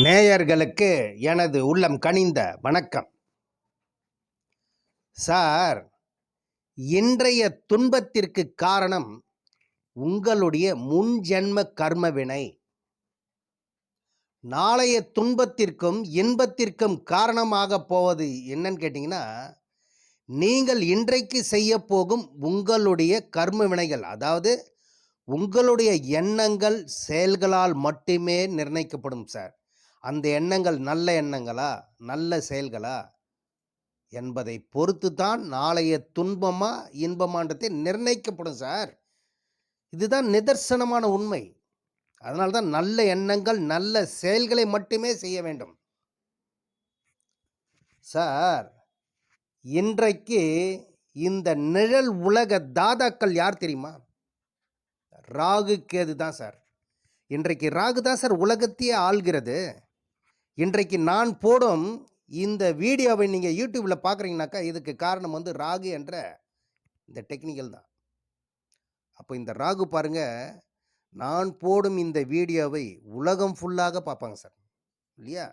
நேயர்களுக்கு எனது உள்ளம் கனிந்த வணக்கம். சார் இன்றைய துன்பத்திற்கு காரணம் உங்களுடைய முன்ஜென்ம கர்மவினை நாளைய துன்பத்திற்கும் இன்பத்திற்கும் காரணமாக போவது என்னன்னு கேட்டிங்கன்னா நீங்கள் இன்றைக்கு செய்ய போகும் உங்களுடைய கர்ம வினைகள் அதாவது உங்களுடைய எண்ணங்கள் செயல்களால் மட்டுமே நிர்ணயிக்கப்படும் சார். அந்த எண்ணங்கள் நல்ல எண்ணங்களா? நல்ல செயல்களா? என்பதை பொறுத்து தான் நாளைய துன்பமா இன்பமான்றதை நிர்ணயிக்கப்படும் சார். இதுதான் நிதர்சனமான உண்மை. அதனால தான் நல்ல எண்ணங்கள் நல்ல செயல்களை மட்டுமே செய்ய வேண்டும். சார் இன்றைக்கு இந்த நிழல் உலக தாதாக்கள் யார் தெரியுமா? ராகு கேது தான் சார். இன்றைக்கு ராகு தான் சார் உலகத்தையே ஆள்கிறது. இன்றைக்கு நான் போடும் இந்த வீடியோவை நீங்கள் யூடியூப்பில் பார்க்குறீங்கனாக்கா இதுக்கு காரணம் வந்து ராகு என்ற இந்த டெக்னிக்கல் தான். அப்போ இந்த ராகு பாருங்க நான் போடும் இந்த வீடியோவை உலகம் ஃபுல்லாக பார்ப்பாங்க சார். இல்லையா?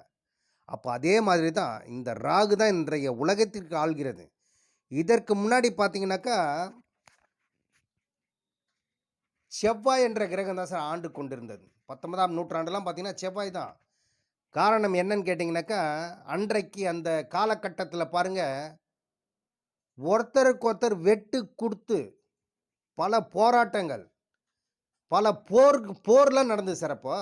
அப்போ அதே மாதிரி தான் இந்த ராகு தான் இன்றைய உலகத்திற்கு ஆள்கிறது. இதற்கு முன்னாடி பார்த்தீங்கன்னாக்கா செவ்வாய் என்ற கிரகம் தான் சார் ஆண்டு கொண்டிருந்தது. பத்தொன்பதாம் நூற்றாண்டெல்லாம் பார்த்தீங்கன்னா செவ்வாய் தான். காரணம் என்னன்னு கேட்டிங்கனாக்கா அன்றைக்கு அந்த காலகட்டத்தில் பாருங்கள் ஒருத்தருக்கு ஒருத்தர் வெட்டு கொடுத்து பல போராட்டங்கள் பல போர் போர்லாம் நடந்தது சார் அப்போ.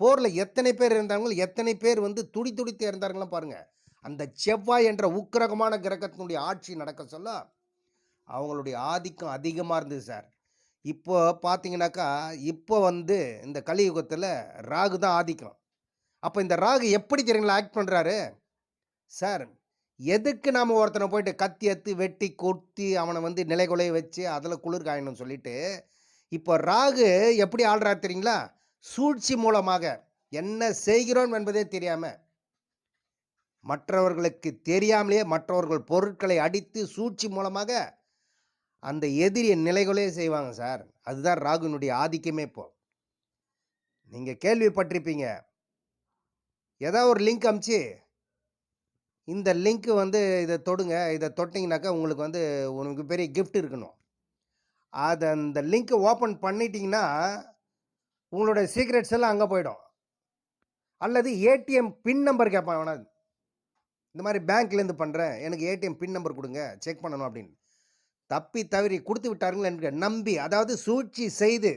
போரில் எத்தனை பேர் இருந்தாங்களோ எத்தனை பேர் வந்து துடி துடித்து இருந்தார்களாம் பாருங்கள் அந்த செவ்வாய் என்ற உக்கிரகமான கிரகத்தினுடைய ஆட்சி நடக்க சொல்ல அவங்களுடைய ஆதிக்கம் அதிகமாக இருந்தது சார். இப்போ பார்த்தீங்கன்னாக்கா இப்போ வந்து இந்த கலியுகத்தில் ராகு தான் ஆதிக்கம். அப்போ இந்த ராகு எப்படி தெரியுங்களா ஆக்ட் பண்ணுறாரு சார் எதுக்கு நாம் ஒருத்தனை போயிட்டு கத்தி எடுத்து வெட்டி கொத்தி அவனை வந்து நிலைகுலைய வச்சு அதில் குளிர் காயணும்னு சொல்லிட்டு இப்போ ராகு எப்படி ஆள்றாரு தெரியுங்களா? சூழ்ச்சி மூலமாக என்ன செய்கிறோம் என்பதே தெரியாமல் மற்றவர்களுக்கு தெரியாமலேயே மற்றவர்கள் பொருட்களை அடித்து சூழ்ச்சி மூலமாக அந்த எதிரியை நிலைகளே செய்வாங்க சார். அதுதான் ராகுனுடைய ஆதிக்கமே இப்போ. நீங்கள் கேள்விப்பட்டிருப்பீங்க. ஏதாவது ஒரு லிங்க் அமுச்சு இந்த லிங்க்கு வந்து இதை தொடுங்க. இதை தொட்டிங்கனாக்கா உங்களுக்கு வந்து உங்களுக்கு பெரிய கிஃப்ட் இருக்கணும். அதை அந்த லிங்க்கை ஓப்பன் பண்ணிட்டீங்கன்னா உங்களோட சீக்ரெட்ஸ் எல்லாம் அங்கே போயிடும். அல்லது ஏடிஎம் பின் நம்பர் கேட்பான் வேணா இந்த மாதிரி பேங்க்லேருந்து பண்ணுறேன் எனக்கு ஏடிஎம் பின் நம்பர் கொடுங்க. செக் பண்ணணும் அப்படின்னு. தப்பி தவறி கொடுத்து விட்டார்கள் என்று நம்பி அதாவது சூழ்ச்சி செய்து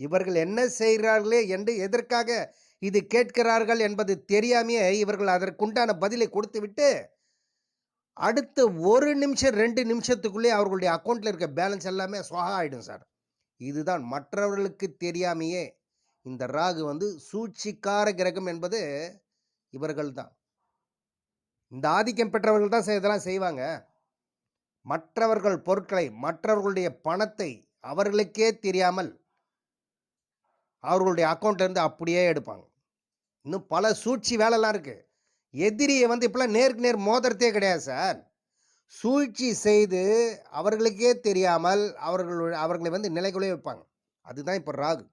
இவர்கள் என்ன செய்கிறார்களே என்று எதற்காக இது கேட்கிறார்கள் என்பது தெரியாமையே இவர்கள் அதற்குண்டான பதிலை கொடுத்துவிட்டு அடுத்த ஒரு நிமிஷம் ரெண்டு நிமிஷத்துக்குள்ளே அவர்களுடைய அக்கௌண்ட்டில் இருக்க பேலன்ஸ் எல்லாமே சுவாகா ஆகிடும் சார். இதுதான் மற்றவர்களுக்கு தெரியாமையே இந்த ராகு வந்து சூழ்ச்சிக்கார கிரகம் என்பது இவர்கள் தான். இந்த ஆதிக்கம் பெற்றவர்கள் தான் இதெல்லாம் செய்வாங்க. மற்றவர்கள் பொருட்களை மற்றவர்களுடைய பணத்தை அவர்களுக்கே தெரியாமல் அவர்களுடைய அக்கௌண்ட்லேருந்து அப்படியே எடுப்பாங்க. இன்னும் பல சூழ்ச்சி வேலைலாம் இருக்குது எதிரியை வந்து இப்போலாம் நேருக்கு நேர் மோதுறதே கிடையாது சார். சூழ்ச்சி செய்து அவர்களுக்கே தெரியாமல் அவர்களுடைய அவர்களை வந்து நிலைக்குள்ளே வைப்பாங்க. அதுதான் இப்போ ராகு.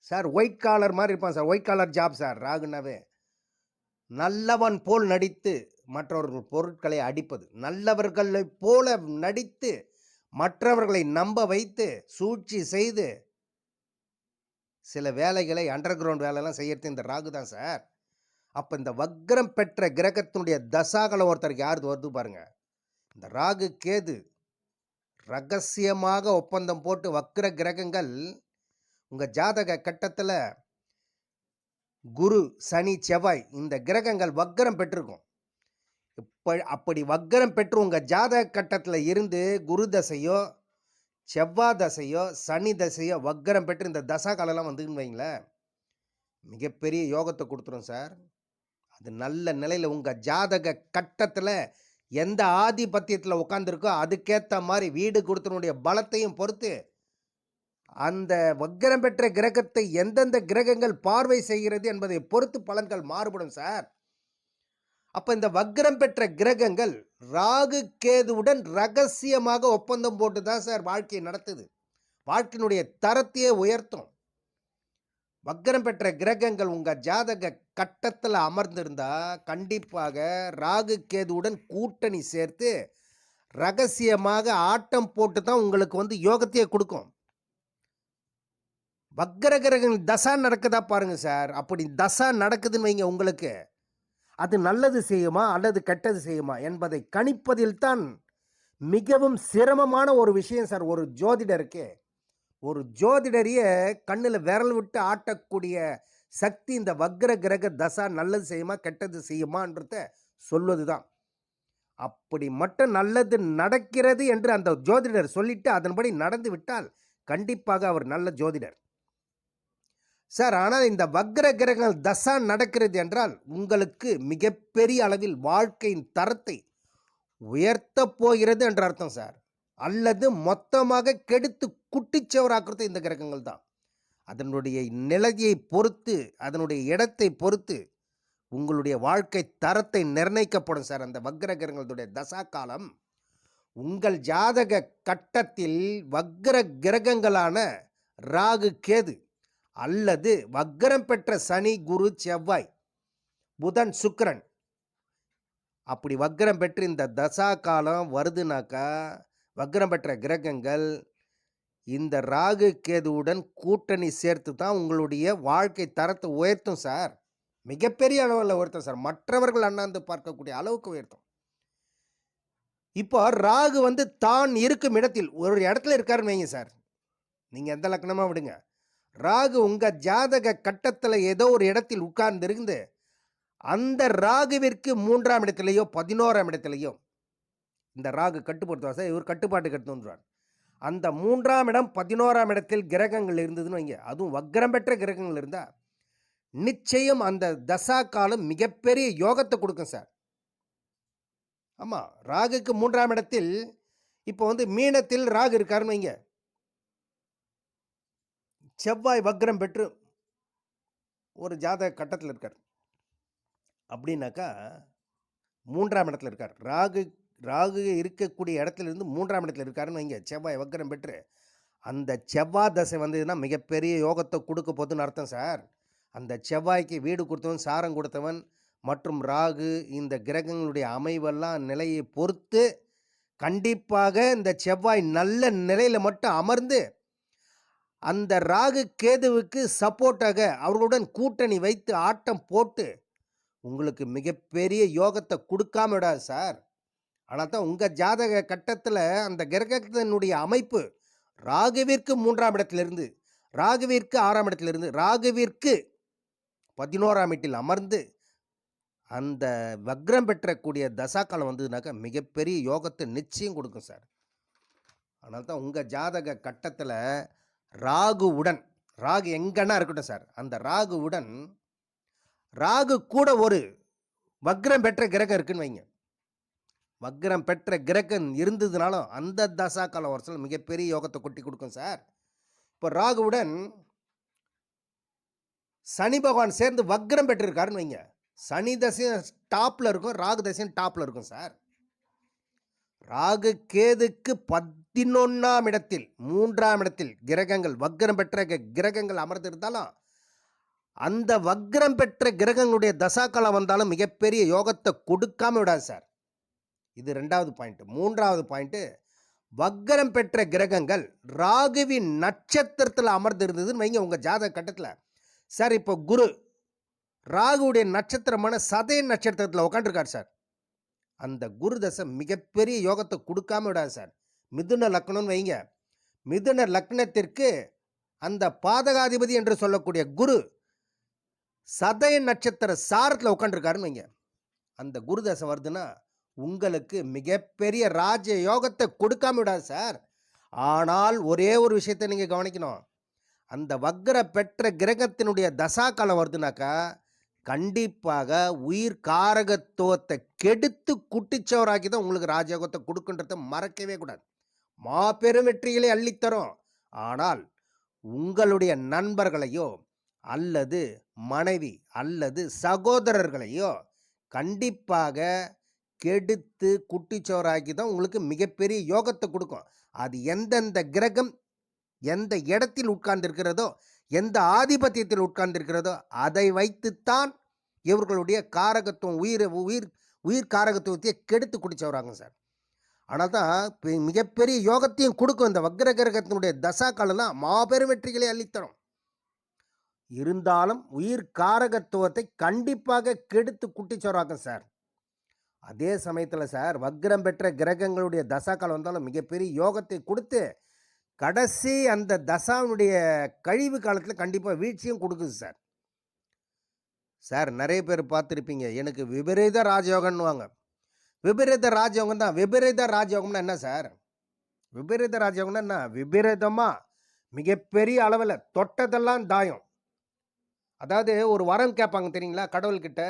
சார் ஒயிட் காலர் மாதிரி இருப்பான் sir. White collar job sir ராகுனாவே. நல்லவன் போல் நடித்து மற்றவர்கள் பொருட்களை அடிப்பது. நல்லவர்களை போல நடித்து மற்றவர்களை நம்ப வைத்து சூழ்ச்சி செய்து சில வேலைகளை அண்டர் கிரவுண்ட் வேலைலாம் செய்யறது இந்த ராகு தான் சார். அப்போ இந்த வக்ரம் பெற்ற கிரகத்தினுடைய தசாகலம் ஒருத்தருக்கு யாருது வருது பாருங்க. இந்த ராகு கேது ரகசியமாக ஒப்பந்தம் போட்டு வக்ர கிரகங்கள் உங்கள் ஜாதக கட்டத்தில் குரு சனி செவ்வாய் இந்த கிரகங்கள் வக்ரம் பெற்றிருக்கும். இப்போ அப்படி வக்ரம் பெற்று உங்கள் ஜாதக கட்டத்தில் இருந்து குரு தசையோ செவ்வாய் தசையோ சனி தசையோ வக்கரம் பெற்று இந்த தசா காலம்லாம் வந்துன்னு வைங்களேன் மிகப்பெரிய யோகத்தை கொடுத்துரும் சார். அது நல்ல நிலையில் உங்கள் ஜாதக கட்டத்தில் எந்த ஆதிபத்தியத்தில் உட்காந்துருக்கோ அதுக்கேற்ற மாதிரி வீடு கொடுத்தனுடைய பலத்தையும் பொறுத்து அந்த வக்கரம் பெற்ற கிரகத்தை எந்தெந்த கிரகங்கள் பார்வை செய்கிறது என்பதை பொறுத்து பலன்கள் மாறுபடும் சார். அப்போ இந்த வக்ரம் பெற்ற கிரகங்கள் ராகு கேதுவுடன் ரகசியமாக ஒப்பந்தம் போட்டு தான் சார் வாழ்க்கையை நடத்துது. வாழ்க்கையினுடைய தரத்தையே உயர்த்தும். வக்ரம் பெற்ற கிரகங்கள் உங்கள் ஜாதக கட்டத்தில் அமர்ந்திருந்தா கண்டிப்பாக ராகு கேதுவுடன் கூட்டணி சேர்த்து ரகசியமாக ஆட்டம் போட்டு தான் உங்களுக்கு வந்து யோகத்தையே கொடுக்கும். வக்கர கிரகங்கள் தசா நடக்குதா பாருங்கள் சார். அப்படி தசா நடக்குதுன்னு வைங்க உங்களுக்கு. அது நல்லது செய்யுமா அல்லது கெட்டது செய்யுமா என்பதை கணிப்பதில்தான் மிகவும் சிரமமான ஒரு விஷயம் சார். ஒரு ஜோதிடருக்கு ஒரு ஜோதிடரிய கண்ணில் விரல் விட்டு ஆட்டக்கூடிய சக்தி இந்த வக்ர கிரக தசா நல்லது செய்யுமா கெட்டது செய்யுமான்றத சொல்வது தான் அப்படி மட்டும் நல்லது நடக்கிறது என்று அந்த ஜோதிடர் சொல்லிட்டு அதன்படி நடந்து விட்டால் கண்டிப்பாக அவர் நல்ல ஜோதிடர். சார் ஆனால் இந்த வக்ர கிரகங்கள் தசா நடக்கிறது என்றால் உங்களுக்கு மிகப்பெரிய அளவில் வாழ்க்கையின் தரத்தை உயர்த்தப் போகிறது என்ற அர்த்தம் சார். அல்லது மொத்தமாக கெடுத்து குட்டிச்சவராக்குறது இந்த கிரகங்கள் தான். அதனுடைய நிலையை பொறுத்து அதனுடைய இடத்தை பொறுத்து உங்களுடைய வாழ்க்கை தரத்தை நிர்ணயிக்கப்படும் சார் அந்த வக்ர கிரகங்களுடைய தசா காலம். உங்கள் ஜாதக கட்டத்தில் வக்ர கிரகங்களான ராகு கேது அல்லது வக்கரம் பெற்ற சனி குரு செவ்வாய் புதன் சுக்கரன். அப்படி வக்கரம் பெற்று இந்த தசா காலம் வருதுனாக்கா வக்கரம் பெற்ற கிரகங்கள் இந்த ராகு கேதுவுடன் கூட்டணி சேர்த்து தான் உங்களுடைய வாழ்க்கை தரத்தை உயர்த்தும் சார். மிகப்பெரிய அளவில் உயர்த்தும் சார். மற்றவர்கள் அண்ணாந்து பார்க்கக்கூடிய அளவுக்கு உயர்த்தும். இப்போ ராகு வந்து தான் இருக்கும் இடத்தில் ஒரு இடத்துல இருக்காருன்னு வைங்க சார். நீங்கள் எந்த லக்கணமாக விடுங்க. ராகு உங்கள் ஜாதக கட்டத்தில் ஏதோ ஒரு இடத்தில் உட்கார்ந்திருந்து அந்த ராகுவிற்கு மூன்றாம் இடத்துலையோ பதினோராம் இடத்துலையோ இந்த ராகு கட்டுப்படுத்துவார் சார் இவர் கட்டுப்பாட்டு கட்டு வந்துடுவார் அந்த மூன்றாம் இடம் பதினோராம் இடத்தில் கிரகங்கள் இருந்ததுன்னு வைங்க அதுவும் வக்ரம் பெற்ற கிரகங்கள் இருந்தால் நிச்சயம் அந்த தசா காலம் மிகப்பெரிய யோகத்தை கொடுக்கும் சார். ஆமாம் ராகுக்கு மூன்றாம் இடத்தில் இப்போ வந்து மீனத்தில் ராகு இருக்காருன்னு வைங்க செவ்வாய் வக்ரம் பெற்று ஒரு ஜாதக கட்டத்தில் இருக்கார். அப்படின்னாக்கா மூன்றாம் இடத்துல இருக்கார். ராகு ராகு இருக்கக்கூடிய இடத்துல இருந்து மூன்றாம் இடத்துல இருக்காருன்னு வைங்க. செவ்வாய் வக்ரம் பெற்று அந்த செவ்வாய் தசை வந்ததுன்னா மிகப்பெரிய யோகத்தை கொடுக்க போதுன்னு அர்த்தம் சார். அந்த செவ்வாய்க்கு வீடு கொடுத்தவன் சாரம் கொடுத்தவன் மற்றும் ராகு இந்த கிரகங்களுடைய அமைவெல்லாம் நிலையை பொறுத்து கண்டிப்பாக இந்த செவ்வாய் நல்ல நிலையில் மட்டும் அமர்ந்து அந்த ராகு கேதுவுக்கு சப்போர்ட்டாக அவர்களுடன் கூட்டணி வைத்து ஆட்டம் போட்டு உங்களுக்கு மிகப்பெரிய யோகத்தை கொடுக்காம விடாது சார் ஆனால் தான் உங்கள் ஜாதக கட்டத்தில் அந்த கிரகத்தினுடைய அமைப்பு ராகுவிற்கு மூன்றாம் இடத்திலிருந்து ராகுவிற்கு ஆறாம் இடத்திலிருந்து ராகுவிற்கு பதினோராம் வீட்டில் அமர்ந்து அந்த வக்ரம் பெற்றக்கூடிய தசாக்காலம் வந்ததுனாக்கா மிகப்பெரிய யோகத்தை நிச்சயம் கொடுக்கும் சார் அதனால தான் உங்கள் ஜாதக கட்டத்தில் ராகுவுடன் ராகு எங்கன்னா இருக்கட்டும் சார். அந்த ராகுவுடன் ராகு கூட ஒரு வக்ரம் பெற்ற கிரகம் இருக்குன்னு வைங்க. வக்ரம் பெற்ற கிரகம் இருந்ததுனாலும் அந்த தசா கால வருஷம் மிகப்பெரிய யோகத்தை கொட்டி கொடுக்கும் சார். இப்போ ராகுவுடன் சனி பகவான் சேர்ந்து வக்ரம் பெற்றிருக்காருன்னு வைங்க. சனி தசையும் டாப்பில் இருக்கும் ராகு தசையும் டாப்பில் இருக்கும் சார். ராகு கேதுக்கு பத் பதினொன்றாம் இடத்தில் மூன்றாம் இடத்தில் கிரகங்கள் வக்ரம் பெற்ற கிரகங்கள் அமர்ந்திருந்தாலும் அந்த வக்ரம் பெற்ற கிரகங்களுடைய தசாக்காலம் வந்தாலும் மிகப்பெரிய யோகத்தை கொடுக்காம விடாது சார். இது ரெண்டாவது பாயிண்ட்டு மூன்றாவது பாயிண்ட்டு வக்ரம் பெற்ற கிரகங்கள் ராகுவின் நட்சத்திரத்தில் அமர்ந்திருந்ததுன்னு வைங்க உங்கள் ஜாதக கட்டத்தில். சார் இப்போ குரு ராகுவுடைய நட்சத்திரமான சதய நட்சத்திரத்தில் உட்காந்துருக்கார் சார். அந்த குரு தசை மிகப்பெரிய யோகத்தை கொடுக்காம விடாது சார். மிதுன லக்னம்னு வைங்க. மிதுன லக்னத்திற்கு அந்த பாதகாதிபதி என்று சொல்லக்கூடிய குரு சதய நட்சத்திர சாரத்தில் உட்காந்துருக்காருன்னு வைங்க. அந்த குரு தசை வருதுன்னா உங்களுக்கு மிகப்பெரிய ராஜ யோகத்தை கொடுக்காம விடாது சார். ஆனால் ஒரே ஒரு விஷயத்தை நீங்கள் கவனிக்கணும். அந்த வக்ர பெற்ற கிரகத்தினுடைய தசா காலம் வருதுனாக்கா கண்டிப்பாக உயிர் காரகத்துவத்தை கெடுத்து குட்டிச்சவராக்கி தான் உங்களுக்கு ராஜயோகத்தை கொடுக்குன்றத மறக்கவே கூடாது. மாபெரும் வெற்றிகளை அள்ளித்தரும். ஆனால் உங்களுடைய நண்பர்களையோ அல்லது மனைவி அல்லது சகோதரர்களையோ கண்டிப்பாக கெடுத்து குட்டிச்சோறாக்கி தான் உங்களுக்கு மிகப்பெரிய யோகத்தை கொடுக்கும். அது எந்தெந்த கிரகம் எந்த இடத்தில் உட்கார்ந்திருக்கிறதோ எந்த ஆதிபத்தியத்தில் உட்கார்ந்திருக்கிறதோ அதை வைத்துத்தான் இவர்களுடைய காரகத்துவம் உயிர் உயிர் உயிர் காரகத்துவத்தையே கெடுத்து குடிச்சவராங்க சார். ஆனால் தான் மிகப்பெரிய யோகத்தையும் கொடுக்கும் இந்த வக்ர கிரகத்தினுடைய தசா காலம்லாம் மாபெரும் வெற்றிகளை அள்ளித்தரும். இருந்தாலும் உயிர் காரகத்துவத்தை கண்டிப்பாக கெடுத்து குட்டிச்சோராக்கும் சார். அதே சமயத்தில் சார் வக்ரம் பெற்ற கிரகங்களுடைய தசா காலம் வந்தாலும் மிகப்பெரிய யோகத்தை கொடுத்து கடைசி அந்த தசாவினுடைய கழிவு காலத்தில் கண்டிப்பாக வீழ்ச்சியும் கொடுக்குது சார். சார் நிறைய பேர் பார்த்துருப்பீங்க எனக்கு விபரீத ராஜயோகம்னுவாங்க விபரீத ராஜயோகம் தான். விபரீத ராஜயோகம்னா என்ன சார்? விபரீத ராஜயோகம்னா என்ன? விபரீதமாக மிகப்பெரிய அளவில் தொட்டதெல்லாம் தாயம். அதாவது ஒரு வரம் கேட்பாங்க தெரியுங்களா கடவுள்கிட்ட?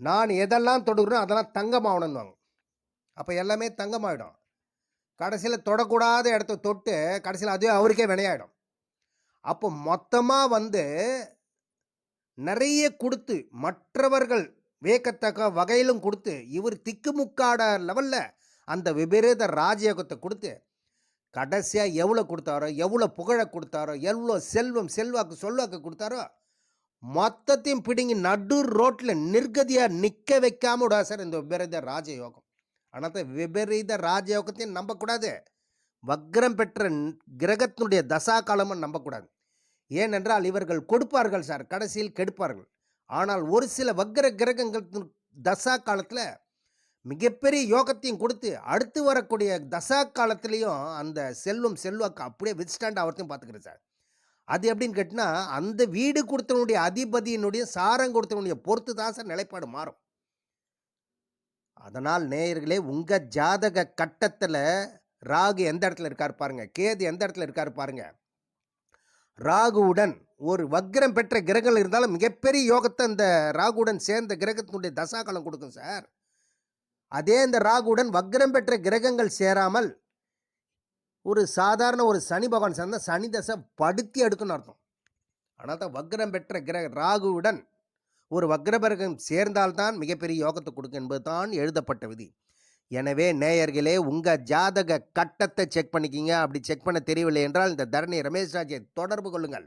நான் எதெல்லாம் தொடுகிறோம் அதெல்லாம் தங்கமாகணும்னுவாங்க. அப்போ எல்லாமே தங்கமாகிடும் கடைசியில் தொடக்கூடாத இடத்த தொட்டு கடைசியில் அதுவே அவருக்கே வினையாயிடும். அப்போ மொத்தமாக வந்து நிறைய கொடுத்து மற்றவர்கள் வியக்கத்தக்க வகையிலும் கொடுத்து இவர் திக்குமுக்காட லெவலில் அந்த விபரீத ராஜயோகத்தை கொடுத்து கடைசியாக எவ்வளோ கொடுத்தாரோ எவ்வளோ புகழை கொடுத்தாரோ எவ்வளோ செல்வம் செல்வாக்கு சொல்வாக்கு கொடுத்தாரோ மொத்தத்தையும் பிடுங்கி நடு ரோட்டில் நிர்கதியாக நிற்க வைக்காம விடா சார் இந்த விபரீத ராஜயோகம். ஆனால் தான் விபரீத ராஜயோகத்தையும் நம்பக்கூடாது. வக்ரம் பெற்ற கிரகத்தினுடைய தசா காலமும் நம்பக்கூடாது. ஏனென்றால் இவர்கள் கொடுப்பார்கள் சார் கடைசியில் கெடுப்பார்கள். ஆனால் ஒரு சில வக்ர கிரகங்கள் தசா காலத்தில் மிகப்பெரிய யோகத்தையும் கொடுத்து அடுத்து வரக்கூடிய தசா காலத்துலேயும் அந்த செல்வம் செல்வாக்கு அப்படியே வித்ஸ்டாண்ட் ஆகிறதையும் பார்த்துக்கிறேன் சார். அது எப்படின்னு கேட்டினா அந்த வீடு கொடுத்தவனுடைய அதிபதியினுடைய சாரம் கொடுத்தவனுடைய பொறுத்து தான் சார் நிலைப்பாடு மாறும். அதனால் நேயர்களே உங்கள் ஜாதக கட்டத்தில் ராகு எந்த இடத்துல இருக்கார் பாருங்கள் கேது எந்த இடத்துல இருக்கார் பாருங்கள் ராகுவுடன் ஒரு வக்ரம் பெற்ற கிரகங்கள் இருந்தாலும் மிகப்பெரிய யோகத்தை இந்த ராகுடன் சேர்ந்த கிரகத்தினுடைய தசாகலம் கொடுக்கும் சார். அதே இந்த ராகுடன் வக்ரம் பெற்ற கிரகங்கள் சேராமல் ஒரு சாதாரண ஒரு சனி பகவான் சேர்ந்தால் சனி தசை படுத்தி எடுக்குன்னு அர்த்தம். ஆனால் தான் வக்ரம் பெற்ற கிரக ராகுவுடன் ஒரு வக்ரபரகம் சேர்ந்தால்தான் மிகப்பெரிய யோகத்தை கொடுக்கும் என்பது தான் எழுதப்பட்ட விதி. எனவே நேயர்களே உங்கள் ஜாதக கட்டத்தை செக் பண்ணிக்கிங்க. அப்படி செக் பண்ண தெரியவில்லை என்றால் இந்த தரணி ரமேஷ் ராஜை தொடர்பு கொள்ளுங்கள்.